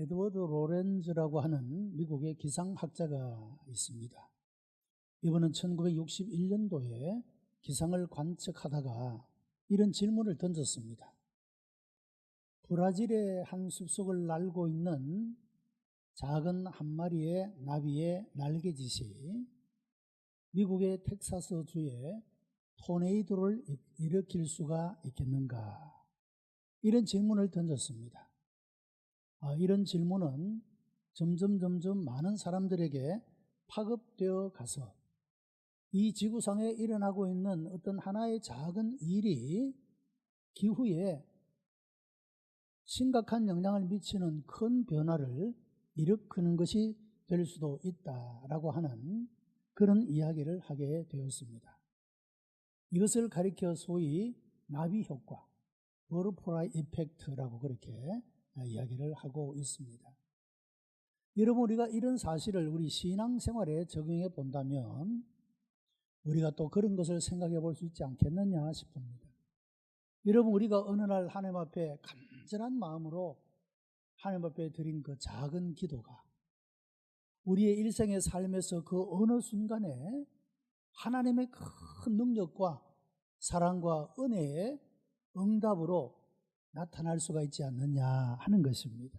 에드워드 로렌즈라고 하는 미국의 기상학자가 있습니다. 이분은 1961년도에 기상을 관측하다가 이런 질문을 던졌습니다. 브라질의 한 숲속을 날고 있는 작은 한 마리의 나비의 날개짓이 미국의 텍사스 주에 토네이도를 일으킬 수가 있겠는가? 이런 질문을 던졌습니다. 아, 이런 질문은 점점 점점 많은 사람들에게 파급되어 가서 이 지구상에 일어나고 있는 어떤 하나의 작은 일이 기후에 심각한 영향을 미치는 큰 변화를 일으키는 것이 될 수도 있다라고 하는 그런 이야기를 하게 되었습니다. 이것을 가리켜 소위 나비 효과, 버르프라이 이펙트라고 그렇게 이야기를 하고 있습니다. 여러분 우리가 이런 사실을 우리 신앙생활에 적용해 본다면 우리가 또 그런 것을 생각해 볼 수 있지 않겠느냐 싶습니다. 여러분 우리가 어느 날 하나님 앞에 간절한 마음으로 하나님 앞에 드린 그 작은 기도가 우리의 일생의 삶에서 그 어느 순간에 하나님의 큰 능력과 사랑과 은혜의 응답으로 나타날 수가 있지 않느냐 하는 것입니다.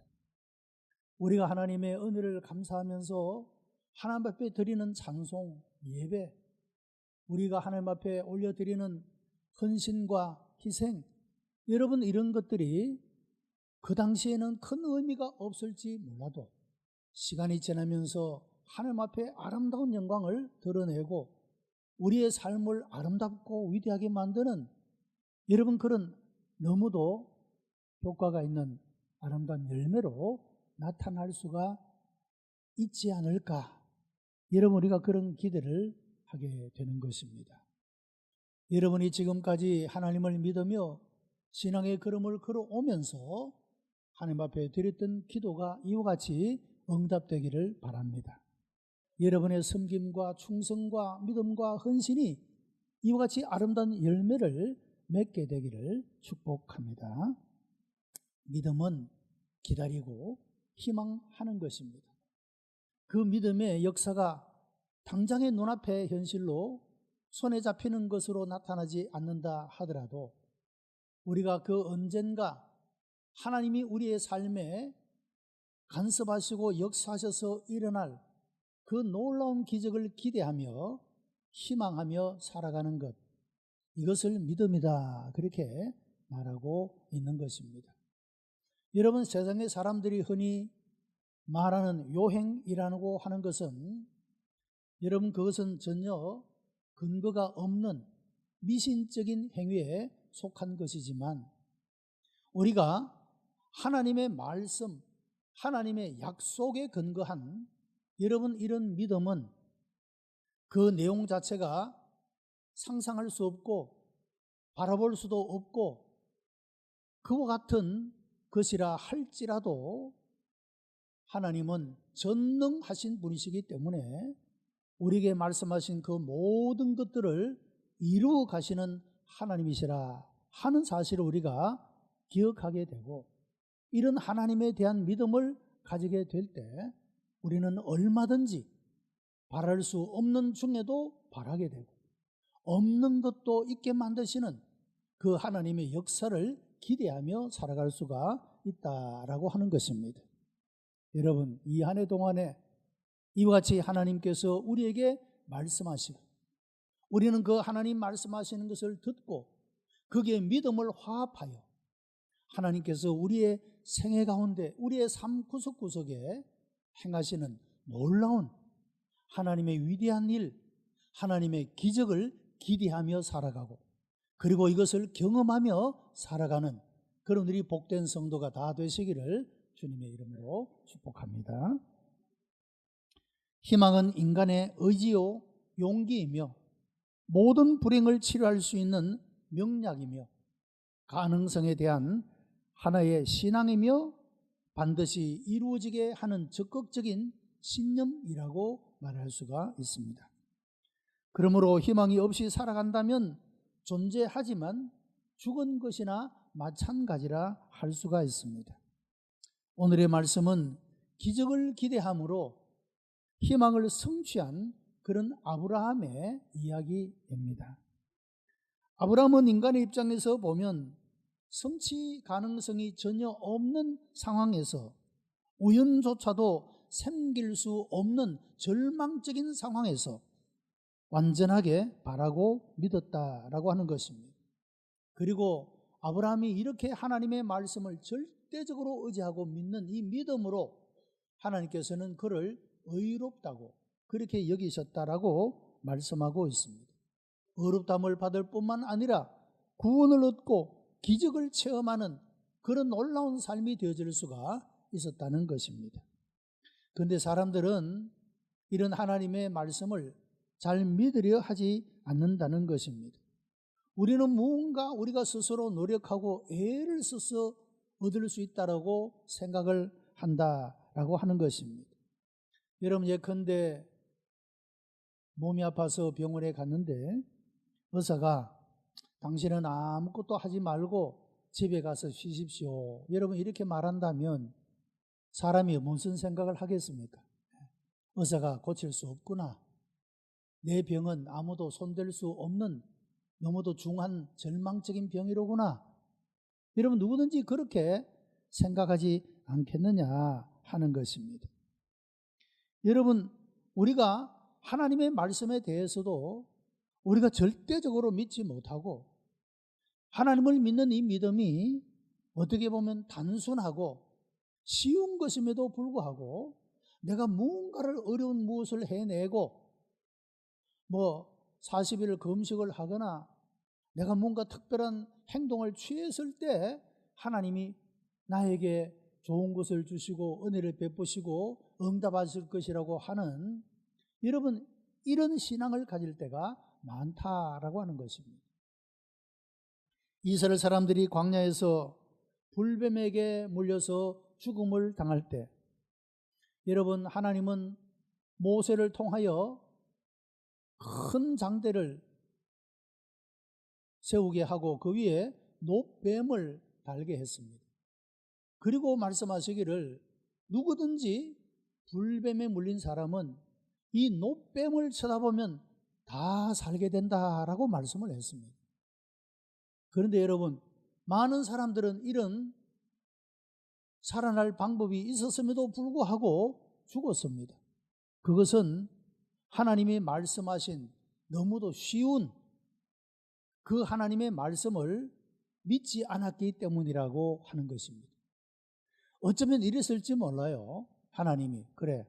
우리가 하나님의 은혜를 감사하면서 하나님 앞에 드리는 찬송, 예배, 우리가 하나님 앞에 올려드리는 헌신과 희생, 여러분 이런 것들이 그 당시에는 큰 의미가 없을지 몰라도 시간이 지나면서 하나님 앞에 아름다운 영광을 드러내고 우리의 삶을 아름답고 위대하게 만드는 여러분 그런 너무도 효과가 있는 아름다운 열매로 나타날 수가 있지 않을까. 여러분 우리가 그런 기대를 하게 되는 것입니다. 여러분이 지금까지 하나님을 믿으며 신앙의 걸음을 걸어오면서 하나님 앞에 드렸던 기도가 이와 같이 응답되기를 바랍니다. 여러분의 섬김과 충성과 믿음과 헌신이 이와 같이 아름다운 열매를 맺게 되기를 축복합니다. 믿음은 기다리고 희망하는 것입니다. 그 믿음의 역사가 당장의 눈앞의 현실로 손에 잡히는 것으로 나타나지 않는다 하더라도 우리가 그 언젠가 하나님이 우리의 삶에 간섭하시고 역사하셔서 일어날 그 놀라운 기적을 기대하며 희망하며 살아가는 것 이것을 믿음이다 그렇게 말하고 있는 것입니다. 여러분 세상의 사람들이 흔히 말하는 요행이라고 하는 것은 여러분 그것은 전혀 근거가 없는 미신적인 행위에 속한 것이지만 우리가 하나님의 말씀, 하나님의 약속에 근거한 여러분 이런 믿음은 그 내용 자체가 상상할 수 없고 바라볼 수도 없고 그와 같은 것이라 할지라도 하나님은 전능하신 분이시기 때문에 우리에게 말씀하신 그 모든 것들을 이루어 가시는 하나님이시라 하는 사실을 우리가 기억하게 되고 이런 하나님에 대한 믿음을 가지게 될 때 우리는 얼마든지 바랄 수 없는 중에도 바라게 되고 없는 것도 있게 만드시는 그 하나님의 역사를 기대하며 살아갈 수가 있다라고 하는 것입니다. 여러분, 이 한 해 동안에 이와 같이 하나님께서 우리에게 말씀하시고 우리는 그 하나님 말씀하시는 것을 듣고 거기에 믿음을 화합하여 하나님께서 우리의 생애 가운데 우리의 삶 구석구석에 행하시는 놀라운 하나님의 위대한 일, 하나님의 기적을 기대하며 살아가고 그리고 이것을 경험하며 살아가는 그런 우리 복된 성도가 다 되시기를 주님의 이름으로 축복합니다. 희망은 인간의 의지요 용기이며 모든 불행을 치료할 수 있는 명약이며 가능성에 대한 하나의 신앙이며 반드시 이루어지게 하는 적극적인 신념이라고 말할 수가 있습니다. 그러므로 희망이 없이 살아간다면 존재하지만 죽은 것이나 마찬가지라 할 수가 있습니다. 오늘의 말씀은 기적을 기대함으로 희망을 성취한 그런 아브라함의 이야기입니다. 아브라함은 인간의 입장에서 보면 성취 가능성이 전혀 없는 상황에서 우연조차도 생길 수 없는 절망적인 상황에서 완전하게 바라고 믿었다라고 하는 것입니다. 그리고 아브라함이 이렇게 하나님의 말씀을 절대적으로 의지하고 믿는 이 믿음으로 하나님께서는 그를 의롭다고 그렇게 여기셨다라고 말씀하고 있습니다. 의롭담을 받을 뿐만 아니라 구원을 얻고 기적을 체험하는 그런 놀라운 삶이 되어질 수가 있었다는 것입니다. 그런데 사람들은 이런 하나님의 말씀을 잘 믿으려 하지 않는다는 것입니다. 우리는 무언가 우리가 스스로 노력하고 애를 써서 얻을 수 있다라고 생각을 한다라고 하는 것입니다. 여러분 예컨대 몸이 아파서 병원에 갔는데 의사가 당신은 아무것도 하지 말고 집에 가서 쉬십시오. 여러분 이렇게 말한다면 사람이 무슨 생각을 하겠습니까? 의사가 고칠 수 없구나. 내 병은 아무도 손댈 수 없는 너무도 중한 절망적인 병이로구나. 여러분 누구든지 그렇게 생각하지 않겠느냐 하는 것입니다. 여러분 우리가 하나님의 말씀에 대해서도 우리가 절대적으로 믿지 못하고 하나님을 믿는 이 믿음이 어떻게 보면 단순하고 쉬운 것임에도 불구하고 내가 무언가를 어려운 무엇을 해내고 뭐 40일 금식을 하거나 내가 뭔가 특별한 행동을 취했을 때 하나님이 나에게 좋은 것을 주시고 은혜를 베푸시고 응답하실 것이라고 하는 여러분 이런 신앙을 가질 때가 많다라고 하는 것입니다. 이스라엘 사람들이 광야에서 불뱀에게 물려서 죽음을 당할 때 여러분 하나님은 모세를 통하여 큰 장대를 세우게 하고 그 위에 노뱀을 달게 했습니다. 그리고 말씀하시기를 누구든지 불뱀에 물린 사람은 이 노뱀을 쳐다보면 다 살게 된다라고 말씀을 했습니다. 그런데 여러분, 많은 사람들은 이런 살아날 방법이 있었음에도 불구하고 죽었습니다. 그것은 하나님이 말씀하신 너무도 쉬운 그 하나님의 말씀을 믿지 않았기 때문이라고 하는 것입니다. 어쩌면 이랬을지 몰라요. 하나님이. 그래.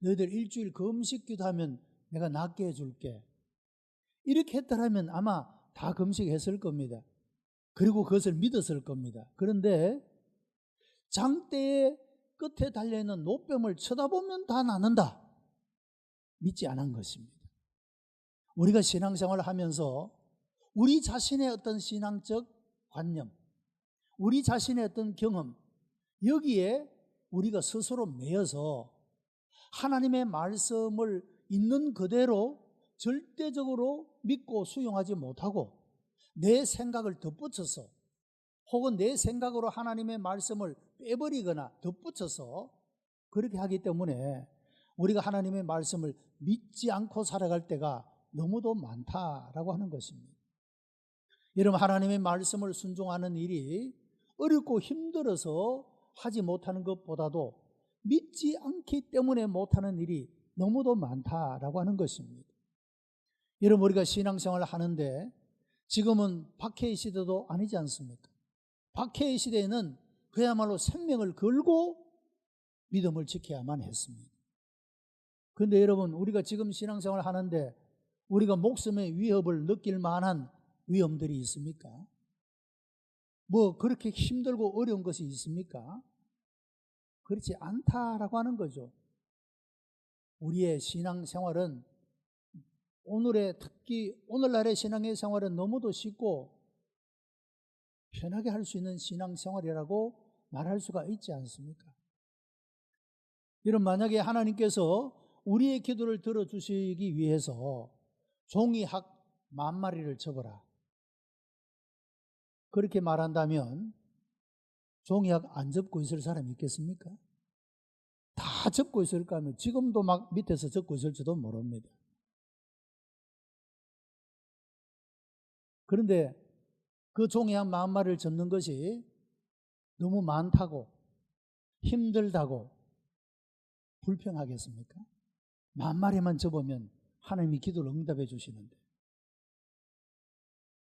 너희들 일주일 금식 기도하면 내가 낫게 해줄게. 이렇게 했더라면 아마 다 금식했을 겁니다. 그리고 그것을 믿었을 겁니다. 그런데 장대의 끝에 달려있는 노뱀을 쳐다보면 다 낫는다. 믿지 않은 것입니다. 우리가 신앙생활을 하면서 우리 자신의 어떤 신앙적 관념, 우리 자신의 어떤 경험, 여기에 우리가 스스로 매여서 하나님의 말씀을 있는 그대로 절대적으로 믿고 수용하지 못하고 내 생각을 덧붙여서 혹은 내 생각으로 하나님의 말씀을 빼버리거나 덧붙여서 그렇게 하기 때문에 우리가 하나님의 말씀을 믿지 않고 살아갈 때가 너무도 많다라고 하는 것입니다. 여러분, 하나님의 말씀을 순종하는 일이 어렵고 힘들어서 하지 못하는 것보다도 믿지 않기 때문에 못하는 일이 너무도 많다라고 하는 것입니다. 여러분, 우리가 신앙생활을 하는데 지금은 박해의 시대도 아니지 않습니까? 박해의 시대에는 그야말로 생명을 걸고 믿음을 지켜야만 했습니다. 그런데 여러분, 우리가 지금 신앙생활 하는데 우리가 목숨의 위협을 느낄 만한 위험들이 있습니까? 뭐 그렇게 힘들고 어려운 것이 있습니까? 그렇지 않다라고 하는 거죠. 우리의 신앙생활은 오늘의 특히 오늘날의 신앙의 생활은 너무도 쉽고 편하게 할 수 있는 신앙생활이라고 말할 수가 있지 않습니까? 이런 만약에 하나님께서 우리의 기도를 들어주시기 위해서 종이 학 만 마리를 접어라. 그렇게 말한다면 종이 학 안 접고 있을 사람이 있겠습니까? 다 접고 있을까 하면 지금도 막 밑에서 접고 있을지도 모릅니다. 그런데 그 종이학 만마를 접는 것이 너무 많다고 힘들다고 불평하겠습니까? 만마리만 접으면 하나님이 기도를 응답해 주시는데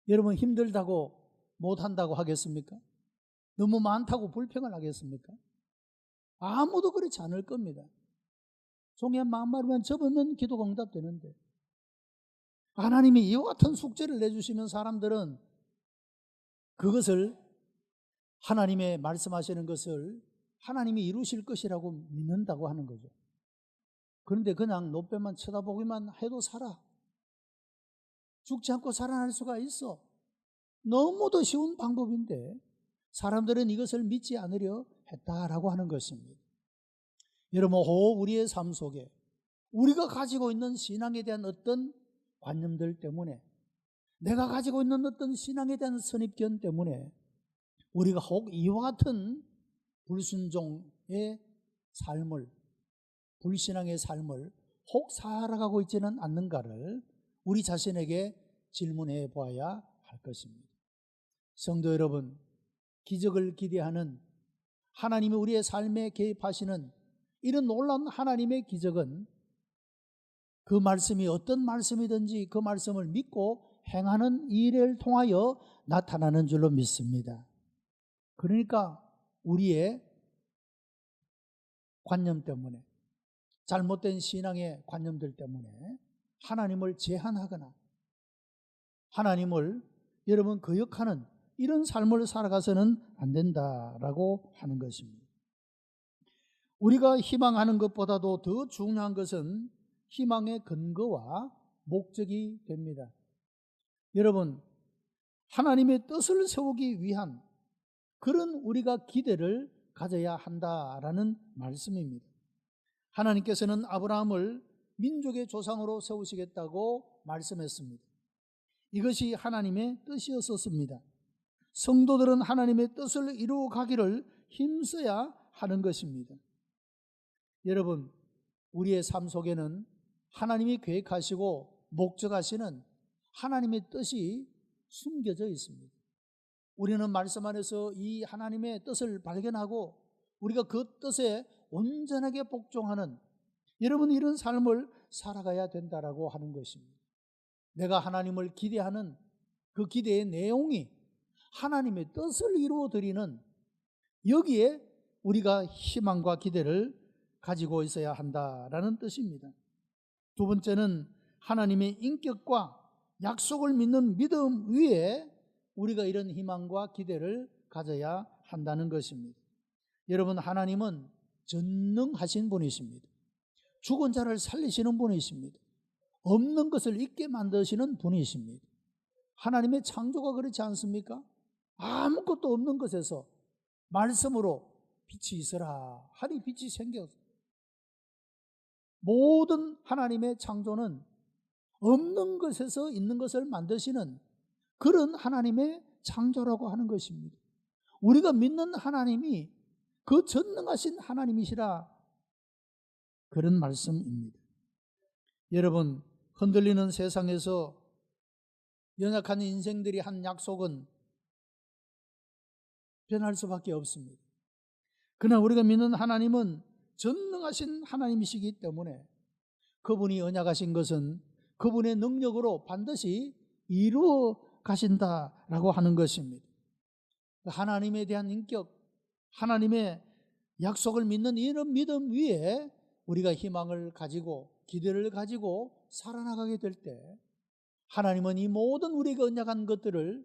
여러분 힘들다고 못한다고 하겠습니까? 너무 많다고 불평을 하겠습니까? 아무도 그렇지 않을 겁니다. 종이 한 만마리만 접으면 기도가 응답되는데 하나님이 이와 같은 숙제를 내주시면 사람들은 그것을 하나님의 말씀하시는 것을 하나님이 이루실 것이라고 믿는다고 하는 거죠. 그런데 그냥 노뼈만 쳐다보기만 해도 살아. 죽지 않고 살아날 수가 있어. 너무도 쉬운 방법인데 사람들은 이것을 믿지 않으려 했다라고 하는 것입니다. 여러분, 호 우리의 삶 속에 우리가 가지고 있는 신앙에 대한 어떤 관념들 때문에 내가 가지고 있는 어떤 신앙에 대한 선입견 때문에 우리가 혹 이와 같은 불순종의 삶을 불신앙의 삶을 혹 살아가고 있지는 않는가를 우리 자신에게 질문해 보아야 할 것입니다. 성도 여러분, 기적을 기대하는 하나님이 우리의 삶에 개입하시는 이런 놀라운 하나님의 기적은 그 말씀이 어떤 말씀이든지 그 말씀을 믿고 행하는 일을 통하여 나타나는 줄로 믿습니다. 그러니까 우리의 관념 때문에 잘못된 신앙의 관념들 때문에 하나님을 제한하거나 하나님을 여러분 거역하는 이런 삶을 살아가서는 안 된다라고 하는 것입니다. 우리가 희망하는 것보다도 더 중요한 것은 희망의 근거와 목적이 됩니다. 여러분, 하나님의 뜻을 세우기 위한 그런 우리가 기대를 가져야 한다라는 말씀입니다. 하나님께서는 아브라함을 민족의 조상으로 세우시겠다고 말씀했습니다. 이것이 하나님의 뜻이었었습니다. 성도들은 하나님의 뜻을 이루어 가기를 힘써야 하는 것입니다. 여러분, 우리의 삶 속에는 하나님이 계획하시고 목적하시는 하나님의 뜻이 숨겨져 있습니다. 우리는 말씀 안에서 이 하나님의 뜻을 발견하고 우리가 그 뜻에 온전하게 복종하는 여러분 이런 삶을 살아가야 된다라고 하는 것입니다. 내가 하나님을 기대하는 그 기대의 내용이 하나님의 뜻을 이루어 드리는 여기에 우리가 희망과 기대를 가지고 있어야 한다라는 뜻입니다. 두 번째는 하나님의 인격과 약속을 믿는 믿음 위에 우리가 이런 희망과 기대를 가져야 한다는 것입니다. 여러분, 하나님은 전능하신 분이십니다. 죽은 자를 살리시는 분이십니다. 없는 것을 있게 만드시는 분이십니다. 하나님의 창조가 그렇지 않습니까? 아무것도 없는 것에서 말씀으로 빛이 있어라 하니 빛이 생겼어. 모든 하나님의 창조는 없는 것에서 있는 것을 만드시는 그런 하나님의 창조라고 하는 것입니다. 우리가 믿는 하나님이 그 전능하신 하나님이시라 그런 말씀입니다. 여러분, 흔들리는 세상에서 연약한 인생들이 한 약속은 변할 수밖에 없습니다. 그러나 우리가 믿는 하나님은 전능하신 하나님이시기 때문에 그분이 언약하신 것은 그분의 능력으로 반드시 이루어 가신다라고 하는 것입니다. 하나님에 대한 인격, 하나님의 약속을 믿는 이런 믿음 위에 우리가 희망을 가지고 기대를 가지고 살아나가게 될 때 하나님은 이 모든 우리가 언약한 것들을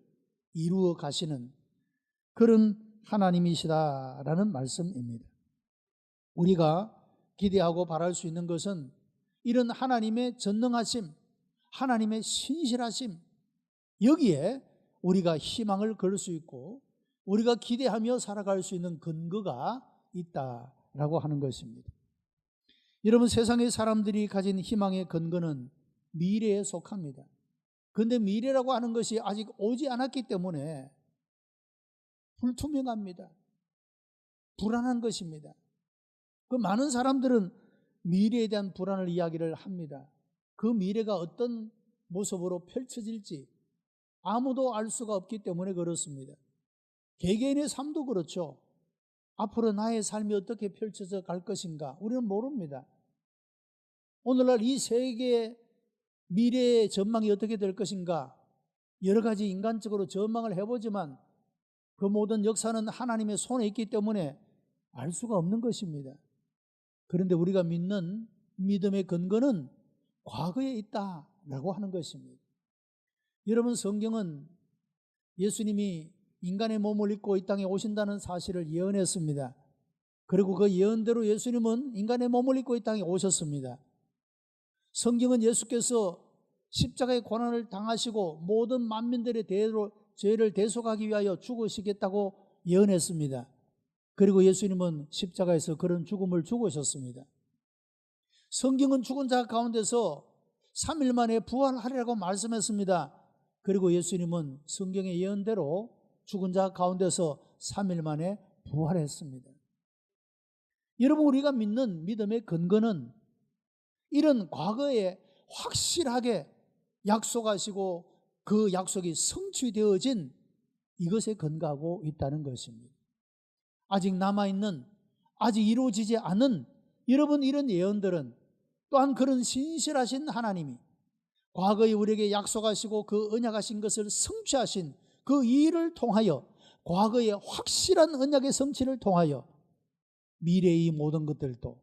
이루어 가시는 그런 하나님이시다라는 말씀입니다. 우리가 기대하고 바랄 수 있는 것은 이런 하나님의 전능하심, 하나님의 신실하심, 여기에 우리가 희망을 걸 수 있고 우리가 기대하며 살아갈 수 있는 근거가 있다라고 하는 것입니다. 여러분 세상의 사람들이 가진 희망의 근거는 미래에 속합니다. 그런데 미래라고 하는 것이 아직 오지 않았기 때문에 불투명합니다. 불안한 것입니다. 그 많은 사람들은 미래에 대한 불안을 이야기를 합니다. 그 미래가 어떤 모습으로 펼쳐질지 아무도 알 수가 없기 때문에 그렇습니다. 개개인의 삶도 그렇죠. 앞으로 나의 삶이 어떻게 펼쳐져 갈 것인가 우리는 모릅니다. 오늘날 이 세계의 미래의 전망이 어떻게 될 것인가 여러 가지 인간적으로 전망을 해보지만 그 모든 역사는 하나님의 손에 있기 때문에 알 수가 없는 것입니다. 그런데 우리가 믿는 믿음의 근거는 과거에 있다라고 하는 것입니다. 여러분 성경은 예수님이 인간의 몸을 입고 이 땅에 오신다는 사실을 예언했습니다. 그리고 그 예언대로 예수님은 인간의 몸을 입고 이 땅에 오셨습니다. 성경은 예수께서 십자가의 고난을 당하시고 모든 만민들의 대로 죄를 대속하기 위하여 죽으시겠다고 예언했습니다. 그리고 예수님은 십자가에서 그런 죽음을 죽으셨습니다. 성경은 죽은 자 가운데서 3일 만에 부활하리라고 말씀했습니다. 그리고 예수님은 성경의 예언대로 죽은 자 가운데서 3일 만에 부활했습니다. 여러분, 우리가 믿는 믿음의 근거는 이런 과거에 확실하게 약속하시고 그 약속이 성취되어진 이것에 근거하고 있다는 것입니다. 아직 남아있는, 아직 이루어지지 않은 여러분 이런 예언들은 또한 그런 신실하신 하나님이 과거에 우리에게 약속하시고 그 언약하신 것을 성취하신 그 일을 통하여 과거의 확실한 언약의 성취를 통하여 미래의 모든 것들도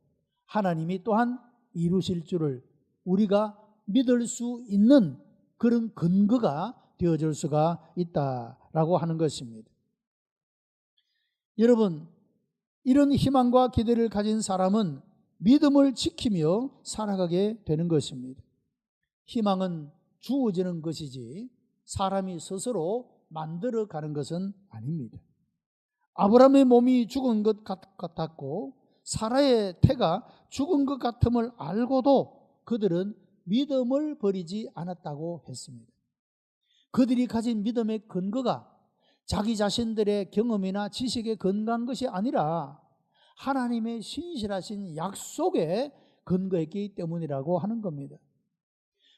하나님이 또한 이루실 줄을 우리가 믿을 수 있는 그런 근거가 되어줄 수가 있다라고 하는 것입니다. 여러분, 이런 희망과 기대를 가진 사람은 믿음을 지키며 살아가게 되는 것입니다. 희망은 주어지는 것이지 사람이 스스로 만들어 가는 것은 아닙니다. 아브라함의 몸이 죽은 것 같았고 사라의 태가 죽은 것 같음을 알고도 그들은 믿음을 버리지 않았다고 했습니다. 그들이 가진 믿음의 근거가 자기 자신들의 경험이나 지식에 근거한 것이 아니라 하나님의 신실하신 약속에 근거했기 때문이라고 하는 겁니다.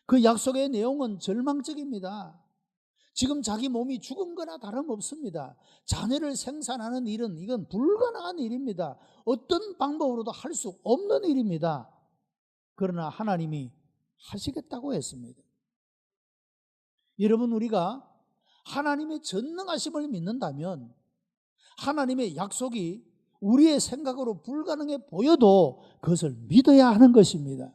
그 약속의 내용은 절망적입니다. 지금 자기 몸이 죽은 거나 다름없습니다. 자녀를 생산하는 일은 이건 불가능한 일입니다. 어떤 방법으로도 할 수 없는 일입니다. 그러나 하나님이 하시겠다고 했습니다. 여러분, 우리가 하나님의 전능하심을 믿는다면 하나님의 약속이 우리의 생각으로 불가능해 보여도 그것을 믿어야 하는 것입니다.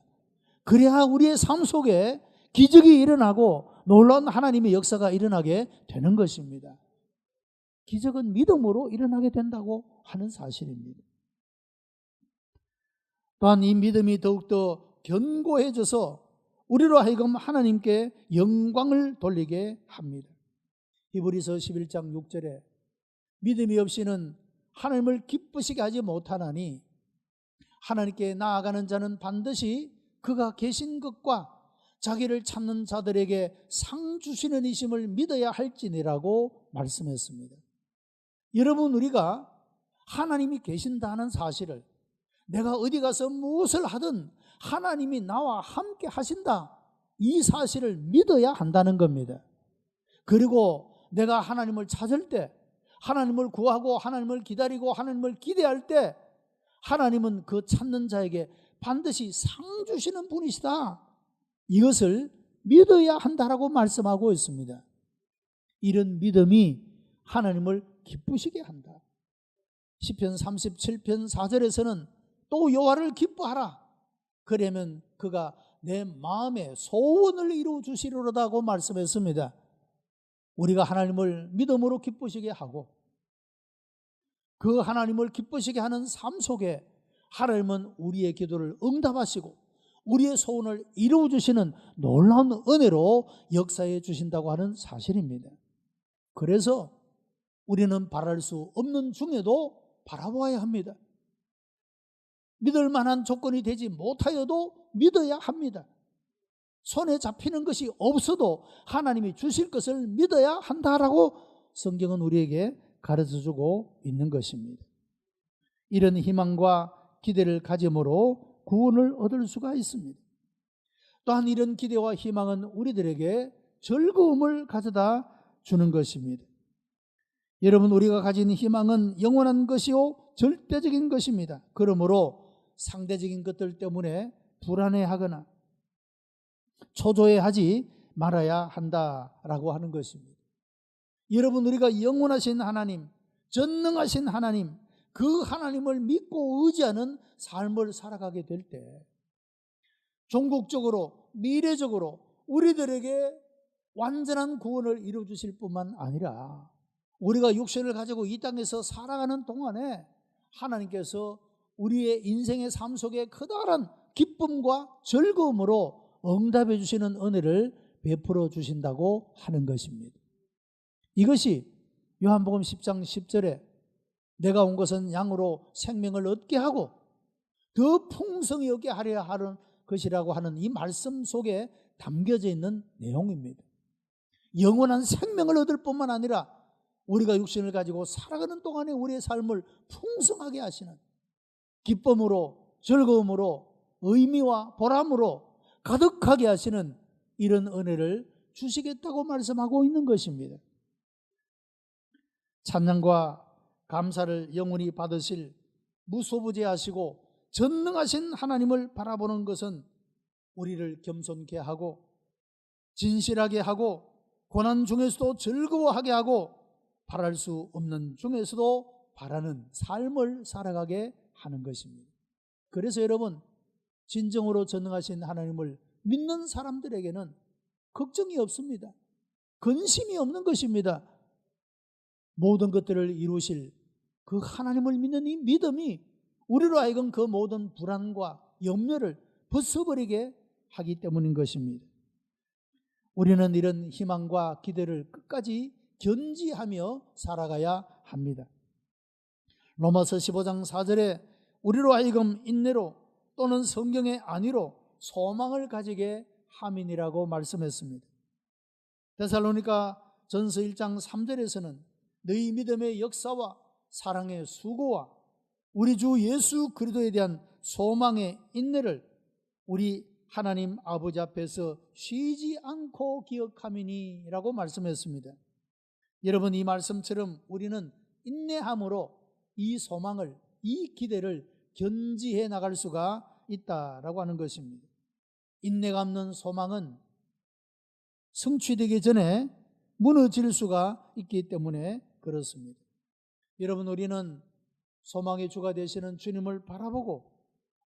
그래야 우리의 삶 속에 기적이 일어나고 놀라운 하나님의 역사가 일어나게 되는 것입니다. 기적은 믿음으로 일어나게 된다고 하는 사실입니다. 또한 이 믿음이 더욱더 견고해져서 우리로 하여금 하나님께 영광을 돌리게 합니다. 히브리서 11장 6절에 믿음이 없이는 하나님을 기쁘시게 하지 못하나니 하나님께 나아가는 자는 반드시 그가 계신 것과 자기를 찾는 자들에게 상 주시는 이심을 믿어야 할지니라고 말씀했습니다. 여러분 우리가 하나님이 계신다는 사실을 내가 어디 가서 무엇을 하든 하나님이 나와 함께 하신다 이 사실을 믿어야 한다는 겁니다. 그리고 내가 하나님을 찾을 때 하나님을 구하고 하나님을 기다리고 하나님을 기대할 때 하나님은 그 찾는 자에게 반드시 상 주시는 분이시다. 이것을 믿어야 한다라고 말씀하고 있습니다. 이런 믿음이 하나님을 기쁘시게 한다. 시편 37편 4절에서는 또 여호와를 기뻐하라. 그러면 그가 내 마음의 소원을 이루어 주시리로다고 말씀했습니다. 우리가 하나님을 믿음으로 기쁘시게 하고 그 하나님을 기쁘시게 하는 삶 속에 하나님은 우리의 기도를 응답하시고 우리의 소원을 이루어 주시는 놀라운 은혜로 역사해 주신다고 하는 사실입니다. 그래서 우리는 바랄 수 없는 중에도 바라보아야 합니다. 믿을 만한 조건이 되지 못하여도 믿어야 합니다. 손에 잡히는 것이 없어도 하나님이 주실 것을 믿어야 한다라고 성경은 우리에게 가르쳐 주고 있는 것입니다. 이런 희망과 기대를 가짐으로 구원을 얻을 수가 있습니다. 또한 이런 기대와 희망은 우리들에게 즐거움을 가져다 주는 것입니다. 여러분, 우리가 가진 희망은 영원한 것이요, 절대적인 것입니다. 그러므로 상대적인 것들 때문에 불안해하거나 초조해하지 말아야 한다라고 하는 것입니다. 여러분, 우리가 영원하신 하나님, 전능하신 하나님, 그 하나님을 믿고 의지하는 삶을 살아가게 될 때, 종국적으로, 미래적으로 우리들에게 완전한 구원을 이루어 주실 뿐만 아니라 우리가 육신을 가지고 이 땅에서 살아가는 동안에 하나님께서 우리의 인생의 삶 속에 커다란 기쁨과 즐거움으로 응답해 주시는 은혜를 베풀어 주신다고 하는 것입니다. 이것이 요한복음 10장 10절에 내가 온 것은 양으로 생명을 얻게 하고 더 풍성히 얻게 하려 하는 것이라고 하는 이 말씀 속에 담겨져 있는 내용입니다. 영원한 생명을 얻을 뿐만 아니라 우리가 육신을 가지고 살아가는 동안에 우리의 삶을 풍성하게 하시는 기쁨으로 즐거움으로 의미와 보람으로 가득하게 하시는 이런 은혜를 주시겠다고 말씀하고 있는 것입니다. 찬양과 감사를 영원히 받으실 무소부재하시고 전능하신 하나님을 바라보는 것은 우리를 겸손케 하고 진실하게 하고 고난 중에서도 즐거워하게 하고 바랄 수 없는 중에서도 바라는 삶을 살아가게 하는 것입니다. 그래서 여러분 진정으로 전능하신 하나님을 믿는 사람들에게는 걱정이 없습니다. 근심이 없는 것입니다. 모든 것들을 이루실 그 하나님을 믿는 이 믿음이 우리로 하여금 그 모든 불안과 염려를 벗어버리게 하기 때문인 것입니다. 우리는 이런 희망과 기대를 끝까지 견지하며 살아가야 합니다. 로마서 15장 4절에 우리로 하여금 인내로 또는 성경의 안위로 소망을 가지게 함인이라고 말씀했습니다. 데살로니가 전서 1장 3절에서는 너희 믿음의 역사와 사랑의 수고와 우리 주 예수 그리스도에 대한 소망의 인내를 우리 하나님 아버지 앞에서 쉬지 않고 기억함이니라고 말씀했습니다. 여러분 이 말씀처럼 우리는 인내함으로 이 소망을 이 기대를 견지해 나갈 수가 있다라고 하는 것입니다. 인내가 없는 소망은 성취되기 전에 무너질 수가 있기 때문에 그렇습니다. 여러분 우리는 소망의 주가 되시는 주님을 바라보고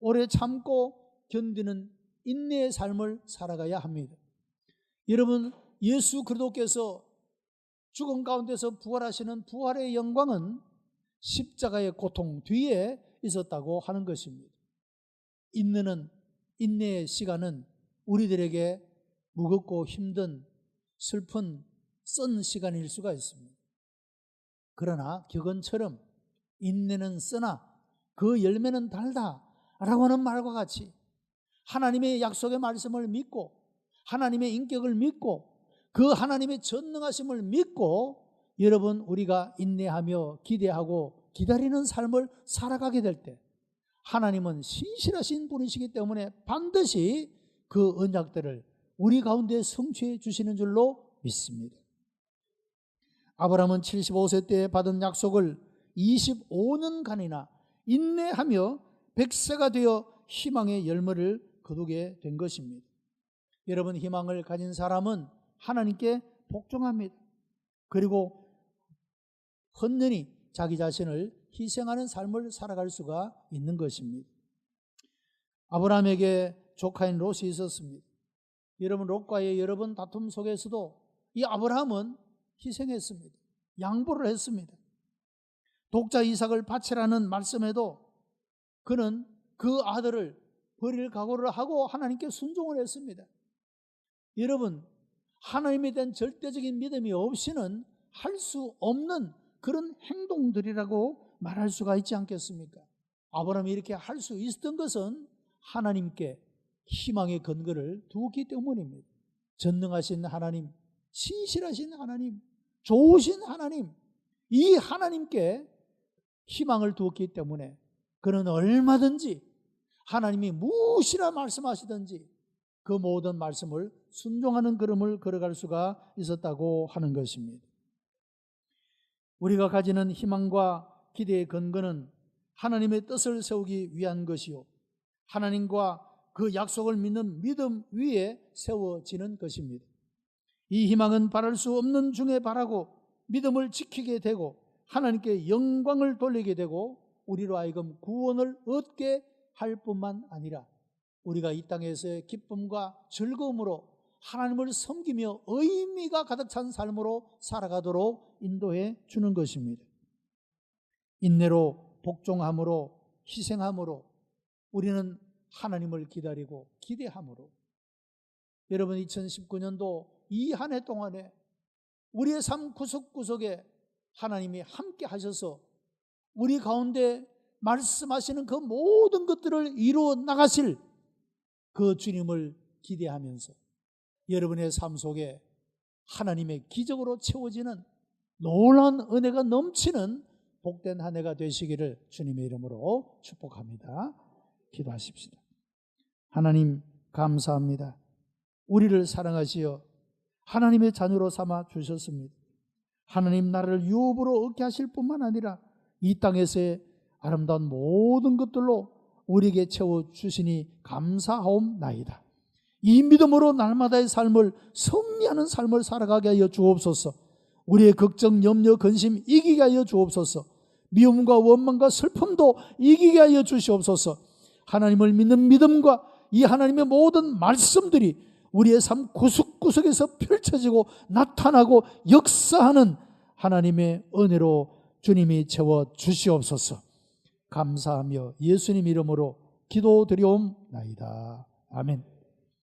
오래 참고 견디는 인내의 삶을 살아가야 합니다. 여러분 예수 그리스도께서 죽음 가운데서 부활하시는 부활의 영광은 십자가의 고통 뒤에 있었다고 하는 것입니다. 인내는 인내의 시간은 우리들에게 무겁고 힘든 슬픈 쓴 시간일 수가 있습니다. 그러나 격언처럼 인내는 쓰나 그 열매는 달다 라고 하는 말과 같이 하나님의 약속의 말씀을 믿고 하나님의 인격을 믿고 그 하나님의 전능하심을 믿고 여러분 우리가 인내하며 기대하고 기다리는 삶을 살아가게 될 때 하나님은 신실하신 분이시기 때문에 반드시 그 언약들을 우리 가운데 성취해 주시는 줄로 믿습니다. 아브라함은 75세 때 받은 약속을 25년간이나 인내하며 백세가 되어 희망의 열매를 거두게 된 것입니다. 여러분 희망을 가진 사람은 하나님께 복종합니다. 그리고 헌연히 자기 자신을 희생하는 삶을 살아갈 수가 있는 것입니다. 아브라함에게 조카인 롯이 있었습니다. 여러분 롯과의 여러 번 다툼 속에서도 이 아브라함은 희생했습니다. 양보를 했습니다. 독자 이삭을 바치라는 말씀에도 그는 그 아들을 버릴 각오를 하고 하나님께 순종을 했습니다. 여러분, 하나님에 대한 절대적인 믿음이 없이는 할 수 없는 그런 행동들이라고 말할 수가 있지 않겠습니까? 아브라함이 이렇게 할 수 있었던 것은 하나님께 희망의 근거를 두었기 때문입니다. 전능하신 하나님, 신실하신 하나님, 좋으신 하나님, 이 하나님께 희망을 두었기 때문에 그는 얼마든지 하나님이 무엇이라 말씀하시든지 그 모든 말씀을 순종하는 걸음을 걸어갈 수가 있었다고 하는 것입니다. 우리가 가지는 희망과 기대의 근거는 하나님의 뜻을 세우기 위한 것이요. 하나님과 그 약속을 믿는 믿음 위에 세워지는 것입니다. 이 희망은 바랄 수 없는 중에 바라고 믿음을 지키게 되고 하나님께 영광을 돌리게 되고 우리로 하여금 구원을 얻게 할 뿐만 아니라 우리가 이 땅에서의 기쁨과 즐거움으로 하나님을 섬기며 의미가 가득 찬 삶으로 살아가도록 인도해 주는 것입니다. 인내로 복종함으로 희생함으로 우리는 하나님을 기다리고 기대함으로 여러분 2019년도 이 한 해 동안에 우리의 삶 구석구석에 하나님이 함께 하셔서 우리 가운데 말씀하시는 그 모든 것들을 이루어 나가실 그 주님을 기대하면서 여러분의 삶 속에 하나님의 기적으로 채워지는 놀라운 은혜가 넘치는 복된 한 해가 되시기를 주님의 이름으로 축복합니다. 기도하십시다. 하나님 감사합니다. 우리를 사랑하시어 하나님의 자녀로 삼아 주셨습니다. 하나님 나라를 유업으로 얻게 하실 뿐만 아니라 이 땅에서의 아름다운 모든 것들로 우리에게 채워 주시니 감사하옵나이다. 이 믿음으로 날마다의 삶을 승리하는 삶을 살아가게 하여 주옵소서. 우리의 걱정, 염려, 근심 이기게 하여 주옵소서. 미움과 원망과 슬픔도 이기게 하여 주시옵소서. 하나님을 믿는 믿음과 이 하나님의 모든 말씀들이 우리의 삶 구석 구석에서 펼쳐지고 나타나고 역사하는 하나님의 은혜로 주님이 채워 주시옵소서. 감사하며 예수님 이름으로 기도드리옵나이다. 아멘.